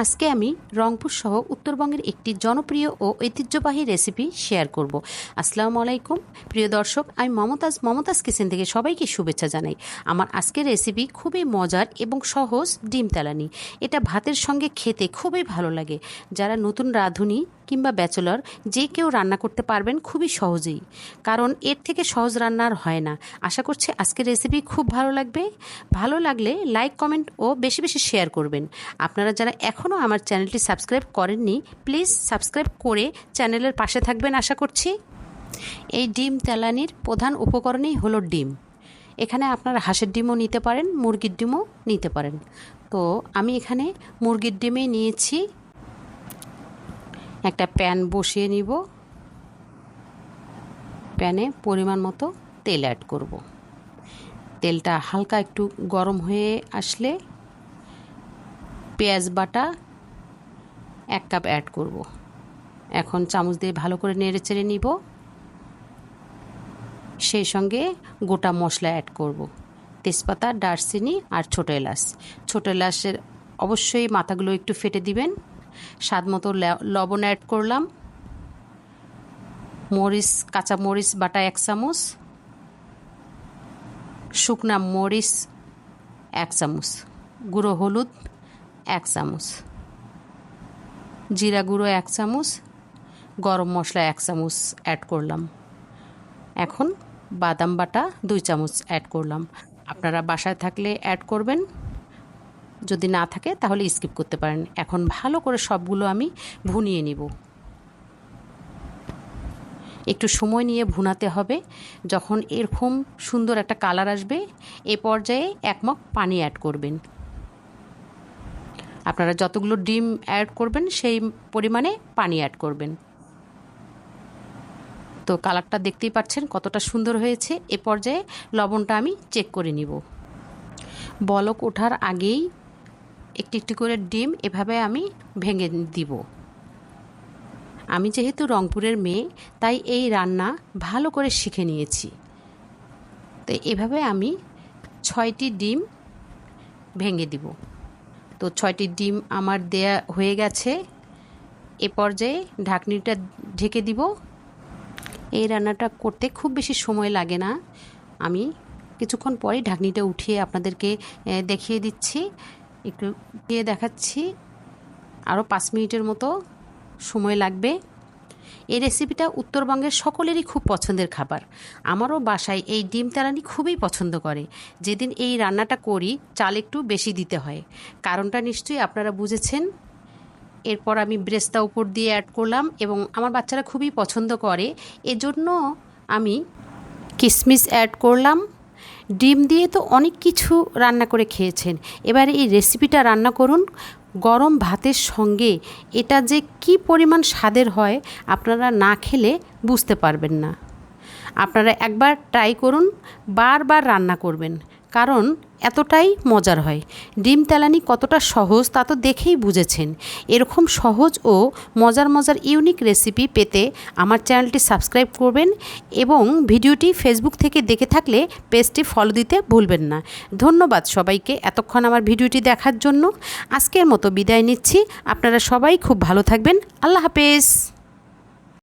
আজকে আমি রংপুর সহ উত্তরবঙ্গের একটি জনপ্রিয় ও ঐতিহ্যবাহী রেসিপি শেয়ার করব। আসসালামু আলাইকুম। প্রিয় দর্শক, আমি মমতাজ মমতাজ কিচেন থেকে সবাইকে শুভেচ্ছা জানাই। আমার আজকের রেসিপি খুবই মজার এবং সহজ ডিম তেলানি। এটা ভাতের সঙ্গে খেতে খুবই ভালো লাগে। যারা নতুন রাঁধুনি কিংবা ব্যাচেলর যে কেউ রান্না করতে পারবেন খুবই সহজেই। কারণ এর থেকে সহজ রান্নার হয় না। আশা করছি আজকের রেসিপি খুব ভালো লাগবে। ভালো লাগলে লাইক কমেন্ট ও বেশি বেশি শেয়ার করবেন। আপনারা যারা এখনও আমার চ্যানেলটি সাবস্ক্রাইব করেননি, প্লিজ সাবস্ক্রাইব করে চ্যানেলের পাশে থাকবেন আশা করছি। এই ডিম তেলানির প্রধান উপকরণই হলো ডিম। এখানে আপনারা হাঁসের ডিমও নিতে পারেন, মুরগির ডিমও নিতে পারেন। তো আমি এখানে মুরগির ডিমে নিয়েছি। একটা প্যান বসিয়ে নিব। প্যানে পরিমাণ মতো তেল অ্যাড করব। তেলটা হালকা একটু গরম হয়ে আসলে পেঁয়াজ বাটা এক কাপ অ্যাড করব। এখন চামচ দিয়ে ভালো করে নেড়ে চেড়ে নিব। সেই সঙ্গে গোটা মশলা অ্যাড করব। তেজপাতা, দারচিনি আর ছোটো এলাচ। ছোটো এলাচের অবশ্যই মাথাগুলো একটু ফেটে দিবেন। স্বাদ মতো লবণ অ্যাড করলাম। মরিচ, কাঁচা মরিচ বাটা এক চামচ। শুকনা মরিচ এক চামচ। গুঁড়ো হলুদ এক চামচ। জিরা গুঁড়ো এক চামচ, গরম মশলা এক চামচ অ্যাড করলাম। এখন বাদাম বাটা দুই চামচ অ্যাড করলাম। আপনারা বাসায় থাকলে অ্যাড করবেন। যদি না থাকে তাহলে স্কিপ করতে পারেন। এখন ভালো করে সবগুলো আমি ভুনিয়ে নিব। একটু সময় নিয়ে ভুনাতে হবে। যখন এরকম সুন্দর একটা কালার আসবে, এ পর্যায়ে এক মগ পানি অ্যাড করবেন। আপনারা যতগুলো ডিম অ্যাড করবেন, সেই পরিমাণে পানি অ্যাড করবেন। তো কালারটা দেখতেই পাচ্ছেন কতটা সুন্দর হয়েছে। এ পর্যায়ে লবণটা আমি চেক করে নিব। বলক ওঠার আগেই একটি একটি করে ডিম এভাবে আমি ভেঙে দিব। আমি যেহেতু রংপুরের মেয়ে, তাই এই রান্না ভালো করে শিখে নিয়েছি। তো এভাবে আমি ছয়টি ডিম ভেঙে দিব। তো ছয়টি ডিম আমার দেয়া হয়ে গেছে। এ পর্যায়ে ঢাকনিটা ঢেকে দিব। এই রান্নাটা করতে খুব বেশি সময় লাগে না। আমি কিছুক্ষণ পরে ঢাকনিটা উঠিয়ে আপনাদেরকে দেখিয়ে দিচ্ছি। একটু দিয়ে দেখাচ্ছি। আরও পাঁচ মিনিটের মতো সময় লাগবে। এই রেসিপিটা উত্তরবঙ্গের সকলেরই খুব পছন্দের খাবার। আমারও বাসায় এই ডিম তেলানি খুবই পছন্দ করে। যেদিন এই রান্নাটা করি, চাল একটু বেশি দিতে হয়। কারণটা নিশ্চয়ই আপনারা বুঝেছেন। এরপর আমি ব্রেস্তা উপর দিয়ে অ্যাড করলাম এবং আমার বাচ্চারা খুবই পছন্দ করে। এজন্য আমি কিশমিশ অ্যাড করলাম। ডিম দিয়ে তো অনেক কিছু রান্না করে খেয়েছেন। এবারে এই রেসিপিটা রান্না করুন। গরম ভাতের সঙ্গে এটা যে কি পরিমাণ স্বাদের হয় আপনারা না খেলে বুঝতে পারবেন না। আপনারা একবার ট্রাই করুন, বারবার রান্না করবেন। কারণ এতটাই মজার হয়। ডিম তেলানি কতটা সহজ তা তো দেখেই বুঝেছেন। এরকম সহজ ও মজার মজার ইউনিক রেসিপি পেতে আমার চ্যানেলটি সাবস্ক্রাইব করবেন এবং ভিডিওটি ফেসবুক থেকে দেখে থাকলে পেজটি ফলো দিতে ভুলবেন না। ধন্যবাদ সবাইকে এতক্ষণ আমার ভিডিওটি দেখার জন্য। আজকের মতো বিদায় নিচ্ছি। আপনারা সবাই খুব ভালো থাকবেন। আল্লাহ হাফেজ।